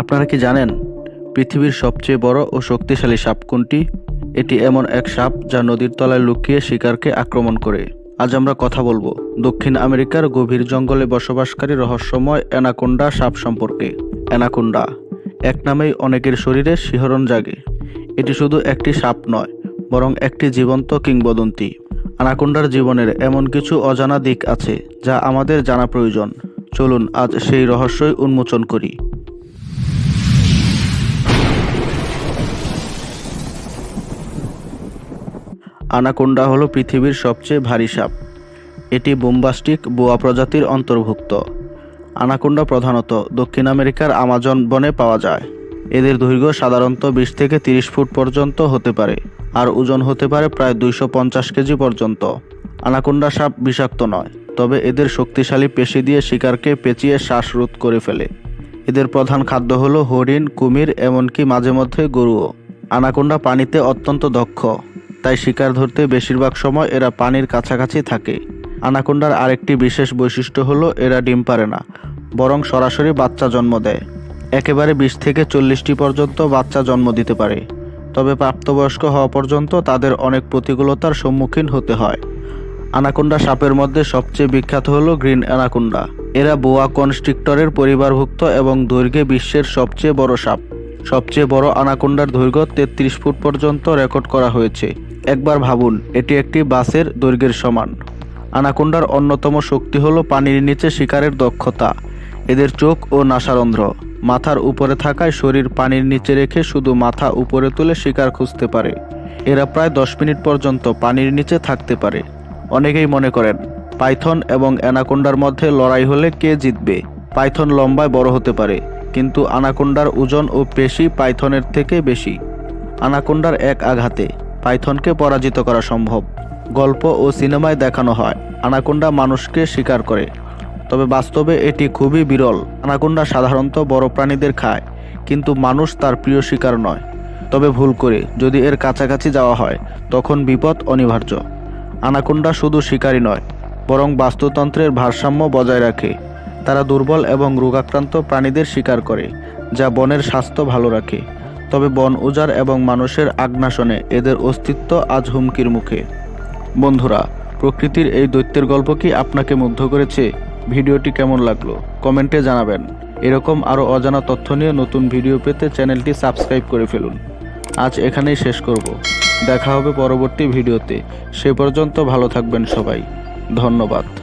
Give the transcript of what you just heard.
আপনারা কি জানেন, পৃথিবীর সবচেয়ে বড় ও শক্তিশালী সাপ কোনটি? এটি এমন এক সাপ যা নদীর তলায় লুকিয়ে শিকারকে আক্রমণ করে। আজ আমরা কথা বলব দক্ষিণ আমেরিকার গভীর জঙ্গলে বসবাসকারী রহস্যময় অ্যানাকোন্ডা সাপ সম্পর্কে। অ্যানাকোন্ডা এক নামেই অনেকের শরীরে শিহরণ জাগে। এটি শুধু একটি সাপ নয়, বরং একটি জীবন্ত কিংবদন্তি। অ্যানাকোন্ডার জীবনের এমন কিছু অজানা দিক আছে যা আমাদের জানা প্রয়োজন। চলুন আজ সেই রহস্যই উন্মোচন করি। আনাকোন্ডা হলো পৃথিবীর সবচেয়ে ভারী সাপ। এটি বোম্বাস্টিক বোয়া প্রজাতির অন্তর্ভুক্ত। আনাকোন্ডা প্রধানত দক্ষিণ আমেরিকার আমাজন বনে পাওয়া যায়। এদের দৈর্ঘ্য সাধারণত বিশ থেকে তিরিশ ফুট পর্যন্ত হতে পারে, আর ওজন হতে পারে প্রায় দুইশো পঞ্চাশ কেজি পর্যন্ত। আনাকোন্ডা সাপ বিষাক্ত নয়, তবে এদের শক্তিশালী পেশি দিয়ে শিকারকে পেঁচিয়ে শ্বাসরোধ করে ফেলে। এদের প্রধান খাদ্য হলো হরিণ, কুমির, এমনকি মাঝে মধ্যে গরুও। আনাকোন্ডা পানিতে অত্যন্ত দক্ষ। তাই শিকার ধরতে বেশিরভাগ সময় এরা পানির কাছাকাছি থাকে। আনাকোন্ডার আরেকটি বিশেষ বৈশিষ্ট্য হলো এরা ডিম পারে না, বরং সরাসরি বাচ্চা জন্ম দেয়। একেবারে বিশ থেকে চল্লিশটি পর্যন্ত বাচ্চা জন্ম দিতে পারে, তবে প্রাপ্তবয়স্ক হওয়া পর্যন্ত তাদের অনেক প্রতিকূলতার সম্মুখীন হতে হয়। আনাকোন্ডা সাপের মধ্যে সবচেয়ে বিখ্যাত হলো গ্রিন অ্যানাকোন্ডা। এরা বোয়া কনস্ট্রিক্টরের পরিবারভুক্ত এবং দৈর্ঘ্যে বিশ্বের সবচেয়ে বড় সাপ। সবচেয়ে বড় আনাকোন্ডার দৈর্ঘ্য তেত্রিশ ফুট পর্যন্ত রেকর্ড করা হয়েছে। একবার ভাবুন, এটি একটি বাসের দৈর্ঘ্যের সমান। আনাকোন্ডার অন্যতম শক্তি হলো পানির নিচে শিকারের দক্ষতা। এদের চোখ ও নাসারন্ধ্র। মাথার উপরে থাকায় শরীর পানির নিচে রেখে শুধু মাথা উপরে তুলে শিকার খুঁজতে পারে। এরা প্রায় দশ মিনিট পর্যন্ত পানির নিচে থাকতে পারে। অনেকেই মনে করেন, পাইথন এবং অ্যানাকোন্ডার মধ্যে লড়াই হলে কে জিতবে? পাইথন লম্বায় বড় হতে পারে, কিন্তু আনাকোন্ডার ওজন ও পেশি পাইথনের থেকে বেশি। আনাকোন্ডার এক আঘাতে। পাইথনকে পরাজিত করা সম্ভব। গল্প ও সিনেমায় দেখানো হয়। আনাকোন্ডা মানুষকে শিকার করে। তবে বাস্তবে এটি খুবই বিরল। আনাকোন্ডা সাধারণত বড় প্রাণীদের খায়, কিন্তু মানুষ তার প্রিয় শিকার নয়। তবে ভুল করে, যদি এর কাছাকাছি যাওয়া হয়, তখন বিপদ অনিবার্য। আনাকোন্ডা শুধু শিকারী নয়, বরং বাস্তুতন্ত্রের ভারসাম্য বজায় রাখে। তারা দুর্বল এবং রোগাক্রান্ত প্রাণীদের শিকার করে, যা বনের স্বাস্থ্য ভালো রাখে। তবে বন উজাড় এবং মানুষের আগ্রাসনে এদের অস্তিত্ব আজ হুমকির মুখে। বন্ধুরা, প্রকৃতির এই দৈত্যের গল্প কি আপনাকে মুগ্ধ করেছে? ভিডিওটি কেমন লাগল? কমেন্টে জানাবেন। এরকম আরও অজানা তথ্য নিয়ে নতুন ভিডিও পেতে চ্যানেলটি সাবস্ক্রাইব করে ফেলুন। আজ এখানেই শেষ করব। দেখা হবে পরবর্তী ভিডিওতে। সে পর্যন্ত ভালো থাকবেন সবাই। ধন্যবাদ।